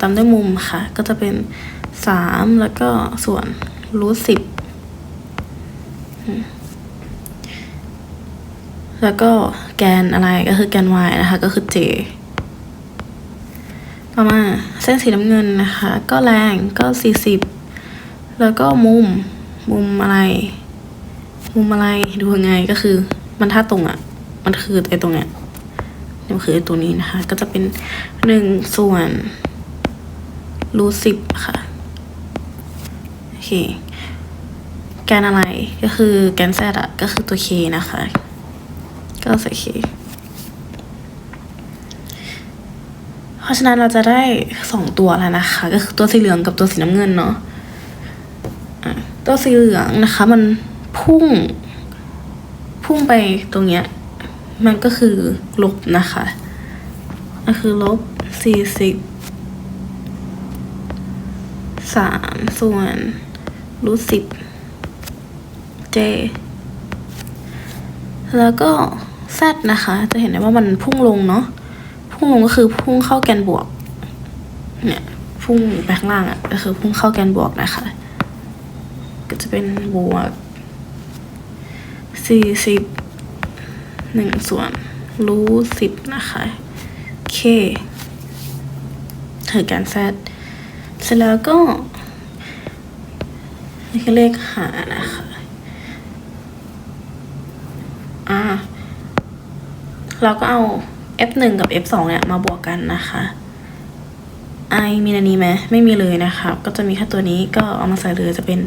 ตามด้วยมุมค่ะ ก็จะเป็นสามแล้วก็ส่วนรูทสิบแล้วก็แกนอะไรก็คือแกน y นะคะ ก็คือ j ต่อมาเส้นสีน้ำเงินนะคะ ก็แรงก็สี่สิบแล้วก็มุมมุมอะไร มุมอะไรดูยังไงก็คือมันท่าตรงอะ่ะ มันคือไอ้ตรงเนี้ยมันคือไอ้ตัวนี้นะคะ ก็จะเป็นหนึ่งส่วน รูทสิบค่ะ โอเค แกนอะไรก็คือแกนแซดอะก็คือตัว k นะคะ ก็ใส่ k เพราะฉะนั้นเราจะได้สองตัวแล้วนะคะ ก็คือตัวสีเหลืองกับตัวสีน้ำเงินเนาะะตัวสีเหลืองนะคะ มันพุ่ง พุ่งไปตรงเนี้ย มันก็คือลบนะคะ ก็คือลบสี่สิบ สามส่วนรูทสิบเจแล้วก็ z นะคะ จะเห็นได้ว่ามันพุ่งลงเนาะ พุ่งลงก็คือพุ่งเข้าแกนบวก เนี่ย พุ่งไปข้างล่างอะ่ะ ก็คือพุ่งเข้าแกนบวกนะคะ ก็จะเป็นบวกสี่สิบหนึ่งส่วนรูทสิบนะคะ k คือการ z เส ร็จแล้วก็นี่คือเลขหานะคะอ่าเราก็เอา f หนึ่งกับ f สองเนี่ยมาบวกกันนะคะ i มีอันนี้ไหมไม่มีเลยนะคะก็จะมีแค่ตัวนี้ก็เอามาใส่เลยจะเป็น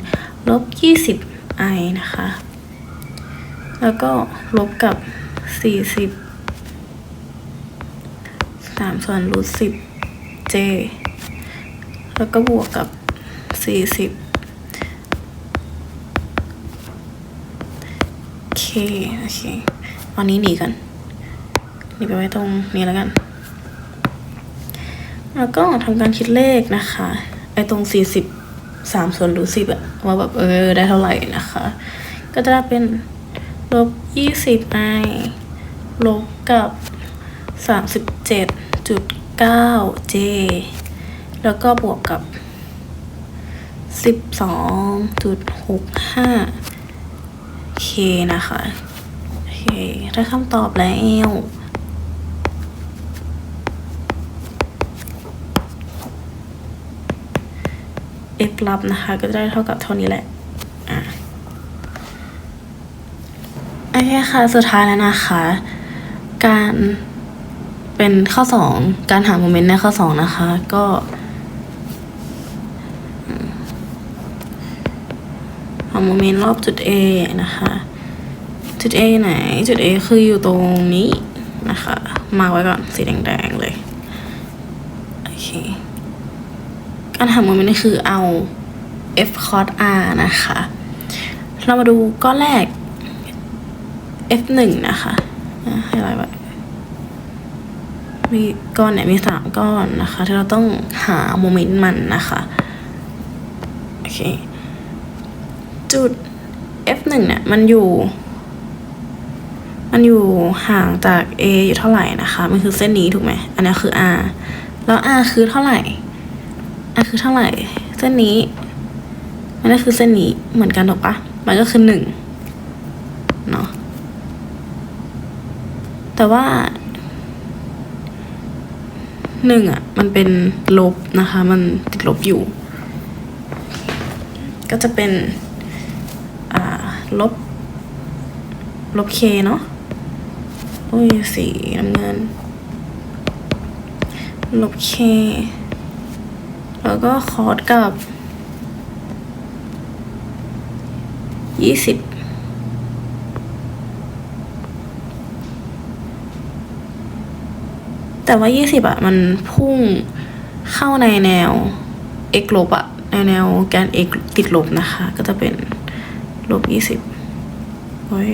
ลบยี่สิบ i นะคะ แล้วก็ลบกับสี่สิบสามส่วนรูทสิบ j แล้วก็บวกกับสี่สิบโอเค โอเคเอานี้หนีกันหนีไปไว้ตรงนี้แล้วกัน แล้วก็ทำการคิดเลขนะคะ ไอ้ตรงสี่สิบสามส่วนรูทสิบอะว่าแบบเออ ได้เท่าไหร่นะคะ ก็จะได้เป็นลบยี่สิบไอลบกับสามสิบเจ็ดจุดเก้าเจ แล้วก็บวกกับสิบสองจุดหกห้าเคนะคะ โอเค ได้คำตอบแล้ว f ลับนะคะ ก็จะได้เท่ากับเท่านี้แหละอะโอเคค่ะ สุดท้ายแล้วนะคะ การเป็นข้อสองการหาโมเมนต์ในข้อสองนะคะ ก็หา โมเมนต์รอบจุด A นะคะ จุด A ไหน จุด A คืออยู่ตรงนี้นะคะ มาไว้ก่อนสีแดงๆเลย โอเค การหาโมเมนต์นี่คือเอา f cos r นะคะ เรามาดูก้อนแรก f หนึ่งนะคะให้อะไรไว้มีก้อนเนี่ยมีสามก้อนนะคะ ที่เราต้องหาโมเมนต์มันนะคะ โอเค จุด f หนึ่งเนี่ยมันอยู่ มันอยู่ห่างจาก a อยู่เท่าไหร่นะคะ มันคือเส้นนี้ถูกไหม อันนี้คือ r แล้ว r คือเท่าไหร่ r คือเท่าไหร่ เส้นนี้มันก็คือเส้นนี้เหมือนกันถูกปะมันก็คือหนึ่งเนาะ แต่ว่าหนึ่งอะ มันเป็นลบนะคะ มันติดลบอยู่ ก็จะเป็น ลบ ลบเคเนาะโอ้ยสีน้ำเงิน ลบเค แล้วก็คอร์สกับยี่สิบแต่ว่ายี่สิบอะมันพุ่งเข้าในแนว x ลบอะในแนวแกน x ติดลบนะคะ ก็จะเป็น ลบยี่สิบโอ้ย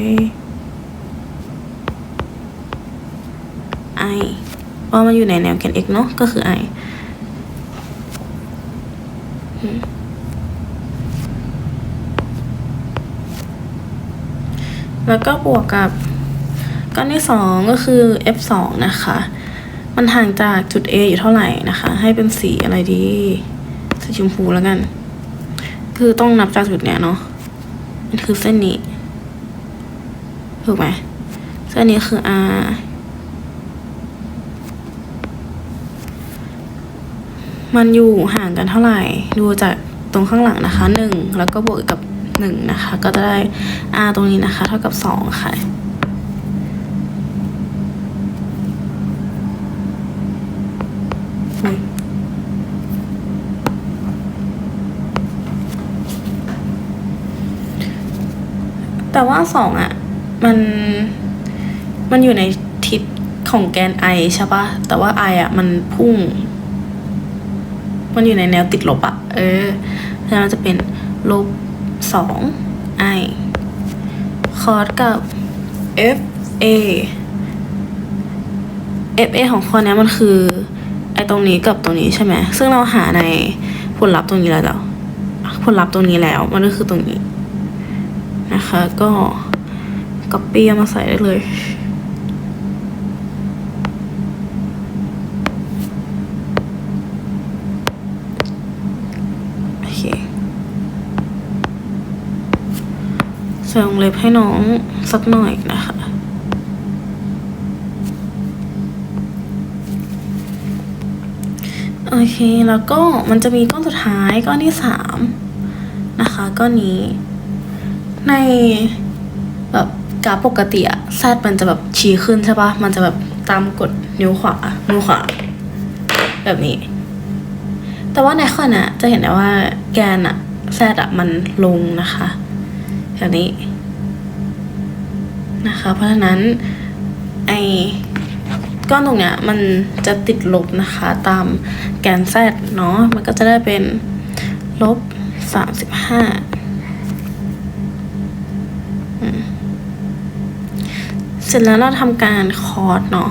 ไอว่ามันอยู่ในแนวแกน x เนาะก็คือ i อืมแล้วก็บวกกับก้อนที่สองก็คือ f สองนะคะ มันห่างจากจุด A อยู่เท่าไหร่นะคะ ให้เป็นสีอะไรดี สีชมพูแล้วกัน คือต้องนับจากจุดเนี้ยเนาะ มันคือเส้นนี้ ถูกไหมเส้นนี้คือ R มันอยู่ห่างกันเท่าไหร่ ดูจากตรงข้างหลังนะคะหนึ่งแล้วก็บวกกับหนึ่งนะคะ ก็จะได้ r ตรงนี้นะคะ เท่ากับสองค่ะ แต่ว่าสองอะมันมันอยู่ในทิศของแกน i ใช่ปะแต่ว่า i อะมันพุ่ง มันอยู่ในแนวติดลบอะเออแล้วมันจะเป็นลบสอง i คอร์สกับ f a f a ของข้อเนี้ยมันคือไอตรงนี้กับตรงนี้ใช่ไหมซึ่งเราหาในผลลัพธ์ตรงนี้แล้วผลลัพธ์ตรงนี้แล้ว มันก็คือตรงนี้ นะคะ ก็ก๊อปปี้มาใส่ได้เลยโอเคใส่วงเล็บให้น้องสักหน่อยนะคะ โอเค แล้วก็มันจะมีก้อนสุดท้ายก้อนที่สามนะคะ ก้อนนี้ ในแบบกราฟปกติอะแซดมันจะแบบชี้ขึ้นใช่ปะมันจะแบบตามกดนิ้วขวา นิ้วขวา แบบนี้ แต่ว่าในข้อน่ะจะเห็นได้ว่าแกนอะแซดอะมันลงนะคะแบบนี้นะคะ เพราะฉะนั้นไอก้อนตรงเนี้ยมันจะติดลบนะคะตามแกนแซดเนาะ มันก็จะได้เป็นลบสามสิบห้า เสร็จแล้วเราทำการคอร์สเนาะ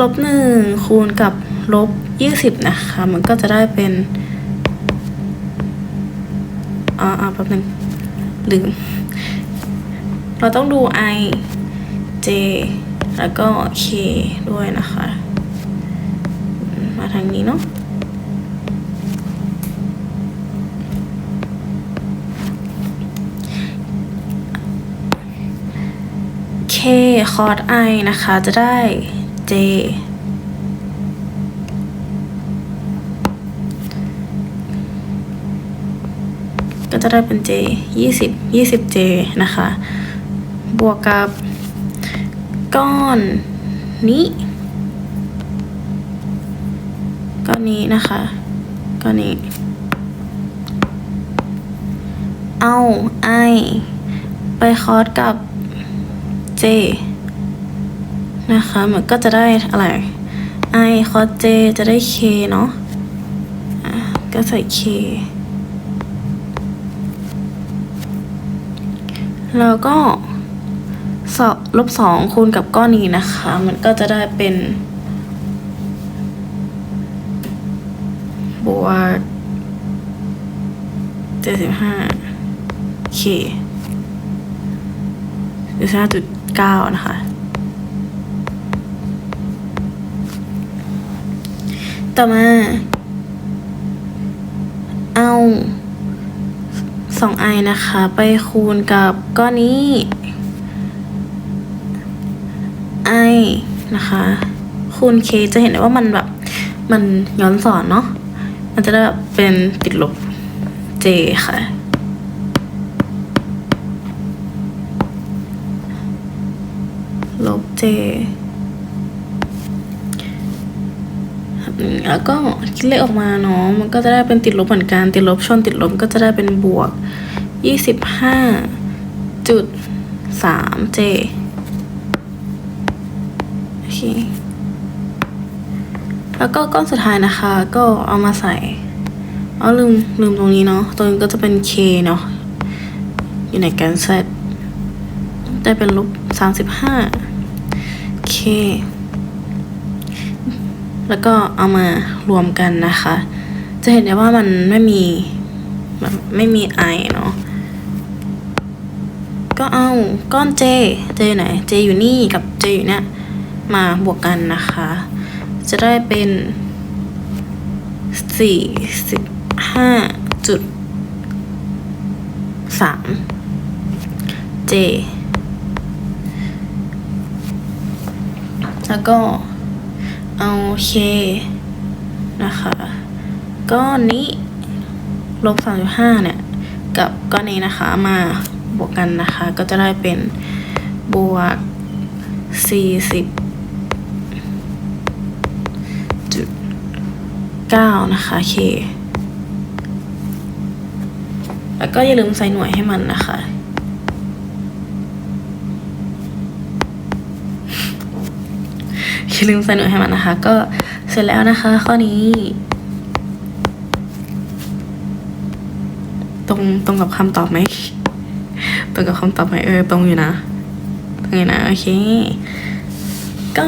ลบหนึ่งคูณกับลบยี่สิบนะคะ มันก็จะได้เป็นอ่าอ่าแป๊บนึงลืม เราต้องดู i j แล้วก็ k ด้วยนะคะ มาทางนี้เนาะ คอร์ส i นะคะ จะได้ j ก็จะได้เป็น j ยี่สิบยี่สิบ j นะคะ บวกกับก้อนนี้ก้อนนี้นะคะก้อนนี้เอา i ไปคอร์สกับ j นะคะมันก็จะได้อะไร i คอส j จะได้ k เนาะะก็ใส่ k แล้วก็สอบลบสองคูณกับก้อนนี้นะคะ มันก็จะได้เป็น บวกเจ็ดสิบห้า k เจ็ดสิบห้าจุดเก้านะคะ ต่อมา เอาสองไอนะคะ ไปคูณกับก้อนนี้ไอนะคะ คูณ k จะเห็นได้ว่ามันแบบ มันย้อนสอนเนาะมันจะได้แบบเป็นติดลบ j ค่ะ ลบ j แล้วก็คิดเลขออกมาเนาะ มันก็จะได้เป็นติดลบเหมือนกัน ติดลบชนติดลบก็จะได้เป็นบวกยี่สิบห้าจุดสามเจโอเค แล้วก็ก้อนสุดท้ายนะคะ ก็เอามาใส่ เอาลืมลืมตรงนี้เนาะ ตรงนี้ก็จะเป็น k เนาะ อยู่ในแกน z ได้เป็นลบสามสิบห้า k แล้วก็เอามารวมกันนะคะ จะเห็นได้ว่ามันไม่มีแบบไม่มีไอเนาะก็เอาก้อน j j อยู่ไหน j อยู่นี่กับ j อยู่เนี่ยมาบวกกันนะคะ จะได้เป็นสี่สิบห้าจุดสาม j แล้วก็เอา k นะคะ ก้อนนี้ลบสามห้าเนี่ย กับก้อนนี้นะคะมาบวกกันนะคะ ก็จะได้เป็นบวกสี่สิบจุดเก้านะคะ k แล้วก็อย่าลืมใส่หน่วยให้มันนะคะ อย่าลืมใส่หน่วยให้มันนะคะ ก็เสร็จแล้วนะคะ ข้อนี้ ตรงตรงกับคำตอบไหมตรงกับคำตอบไหมเออตรงอยู่นะตรงอยู่นะโอเค ก็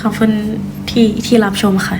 ขอบคุณที่ที่รับชมค่ะ